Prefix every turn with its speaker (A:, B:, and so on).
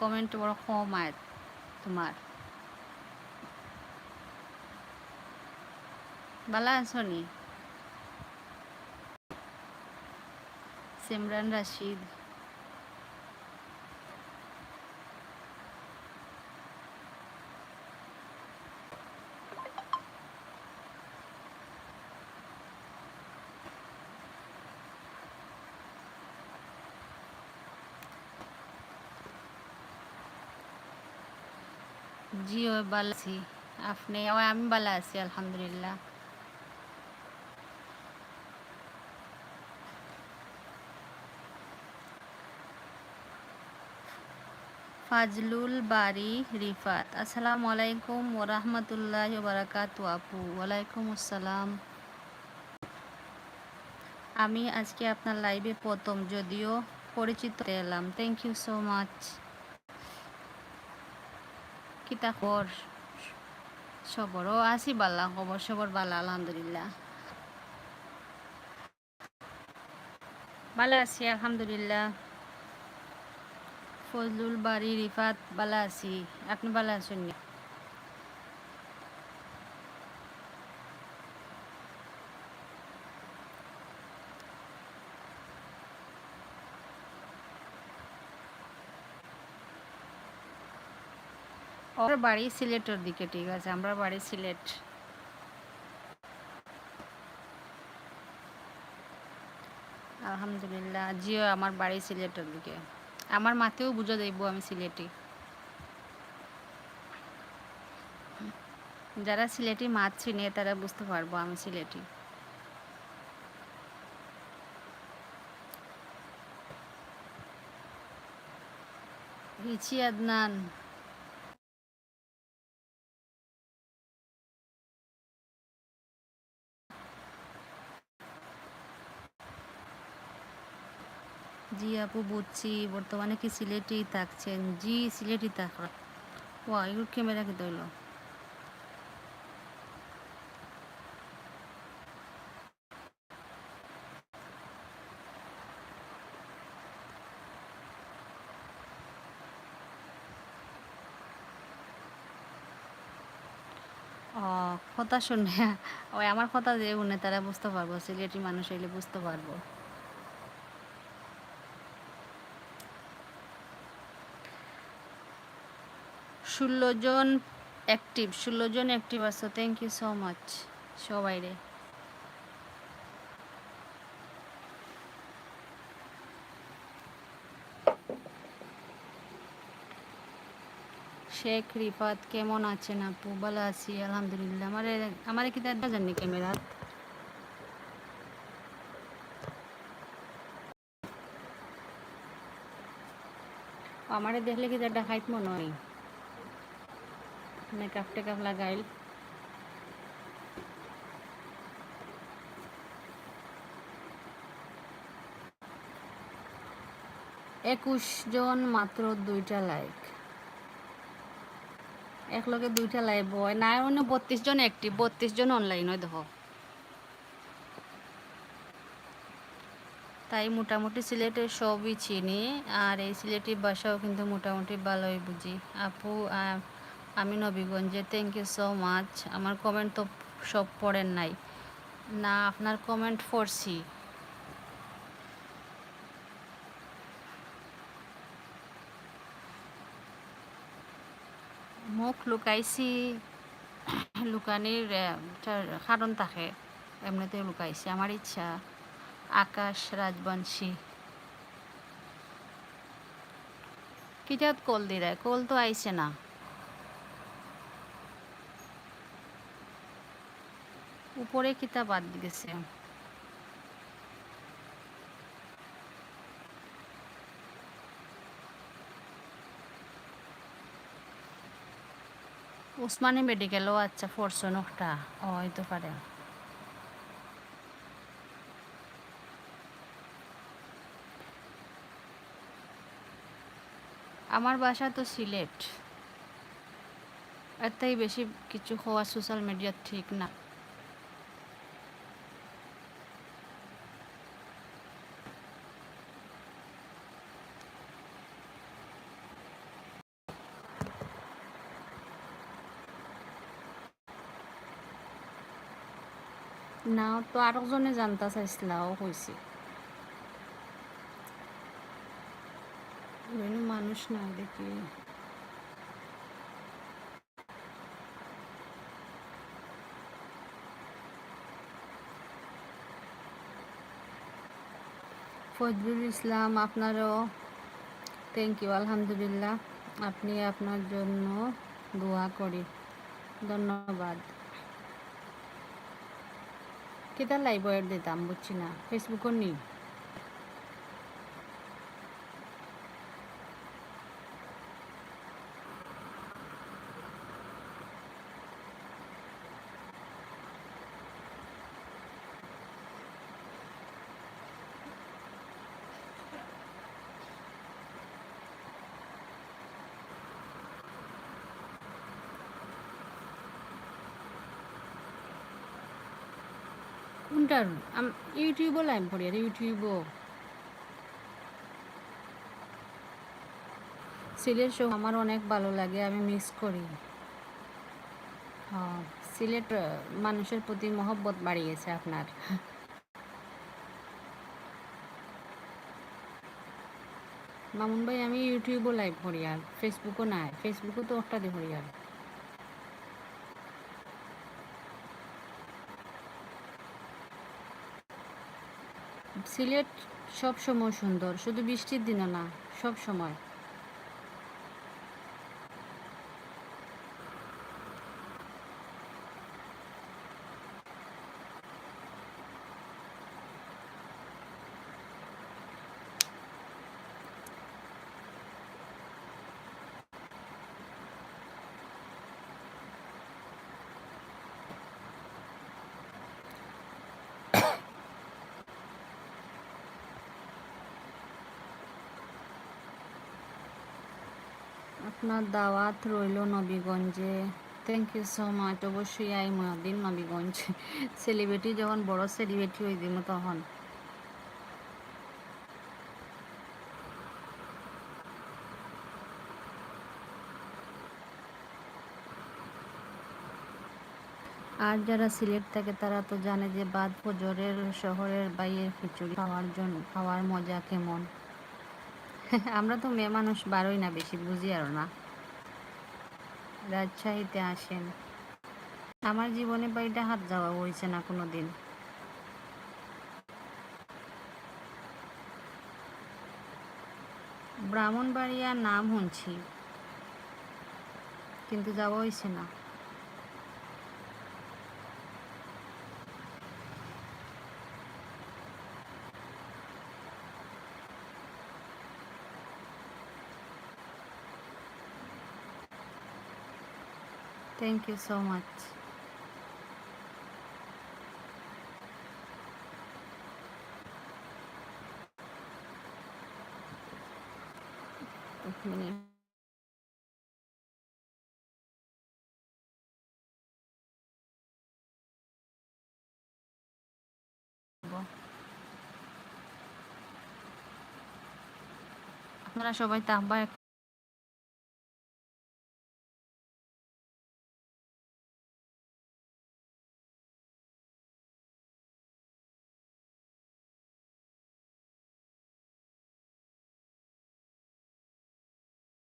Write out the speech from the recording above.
A: Comment বড় কম তোমার। ভালো আছো নি? সিমরান রাশিদ। জি ওই ভালো আছি। আপনি আমি ভালো আছি, আলহামদুলিল্লাহ। ফাজলুল বাড়ি রিফাত। আসসালামু আলাইকুম ওরহমতুল্লাহ বারাকাতু, আপু। ওয়ালাইকুম আসসালাম। আমি আজকে আপনার লাইভে প্রথম, যদিও পরিচিত এলাম। থ্যাংক ইউ সো মাচ কিতা কর সবরও আছি বাল্লা খবর সবর বাল্লা আলহামদুলিল্লাহ। ভালো আছি, আলহামদুলিল্লাহ। ফজলুল বাড়ি, রিফাত ভালো আছি। আপনি ভালো আছেন ওর বাড়ি সিলেটের দিকে, ঠিক আছে? আমরা বাড়ি সিলেট। আলহামদুলিল্লাহ, জিও আমার বাড়ি সিলেটের দিকে। আমার মাতেও বুঝে দেব আমি সিলেটি। যারা সিলেটি মাছ চিনে, তারা বুঝতে পারব আমি সিলেটি। রিচি আদনান। আপু, বুঝছি। বর্তমানে কি সিলেটেই থাকছেন জি, সিলেটই থাক। ওয়া, এগুলো ক্যামেরা কি ও, কথা শুনে। ওই আমার কথা যে উনি তারা বুঝতে পারব, সিলেটি মানুষ হইলে বুঝতে পারব। ষোলো জন অ্যাক্টিভ ষোলো জন অ্যাক্টিভ আছো থ্যাংক ইউ সো মাচ সবাই রে। শেখ রিফাত, কেমন আছেন আপু? ভালো আছি, আলহামদুলিল্লাহ। আমার আমার কি তার জানি ক্যামেরা? আমারে দেখলে কি তার খাইত মনে হয়? মেকআপ টেকআপ লাগাইল। একুশ জন মাত্র দুইটা লাইক। এক লগে দুইটা লাইভ হয়। না অন্য বত্রিশ জন একটি বত্রিশ জন অনলাইন হয় দেখো। তাই মোটামুটি সিলেটের সবই চিনি, আর এই সিলেটি ভাষাও কিন্তু মোটামুটি ভালোই বুঝি। আপু আমি নবীগঞ্জে থ্যাংক ইউ সো মাচ আমার কমেন্ট তো সব পড়েন নাই। না, আপনার কমেন্ট পড়ছি। মুখ লুকাইছি, লুকানির কারণ থাকে এমনিতে লুকাইছি। আমার ইচ্ছা, আকাশ রাজবংশী। কিটাত কল দিরা কল তো আইছে না। উপরে কিতা বাদ গেছে। উসমানী মেডিকেলও আচ্ছা ফোরশো নকটা ও হইতে পারে। আমার বাসা তো সিলেট। এর বেশি কিছু হওয়া সোশ্যাল মিডিয়া ঠিক না। না তো আরেকজনে জানতা চাইছিলাও কইছে। মানুষ না দেখি। ফজলুল ইসলাম আপনারও থ্যাংক ইউ আলহামদুলিল্লাহ। আপনি আপনার জন্য দোয়া করি। ধন্যবাদ। কেতার লাইভ দিতাম বুঝছি না? ফেসবুকও নেই। কোনটার আম- ইউটিউবও লাইভ করি আর ইউটিউবও। সিলেট শো আমার অনেক ভালো লাগে, আমি মিস করি। সিলেট মানুষের প্রতি মহব্বত বাড়িয়েছে আপনার। মামুন ভাই, আমি ইউটিউবও লাইভ করি আর ফেসবুকও নাই। ফেসবুকও তো ওটা দিয়ে করি আর। সিলেট সব সময় সুন্দর শুধু বৃষ্টির দিনও না সব সময় আপনার দাওয়াত রইল নবীগঞ্জে। থ্যাংক ইউ সো মাচ অবশ্যই আই মহাদিন নবীগঞ্জ। সেলিব্রিটি যখন বড় সেলিব্রিটি হয়ে দিব তখন। আর যারা সিলেট থাকে তারা তো জানে যে বাদ ফজরের শহরের বাইরের খিচুড়ি খাওয়ার জন্য খাওয়ার মজা কেমন। আমরা তো মেয়ে মানুষ বারোই না বেশি, বুঝি আর না রাজশাহীতে আসেন। আমার জীবনে বাড়িটা হাত যাওয়া হয়েছে না কোনো দিন ব্রাহ্মণবাড়িয়া নাম শুনছি, কিন্তু যাওয়া হয়েছে না। থ্যাংক ইউ সো মাচ এক মিনিট আপনারা সবাই তাহবা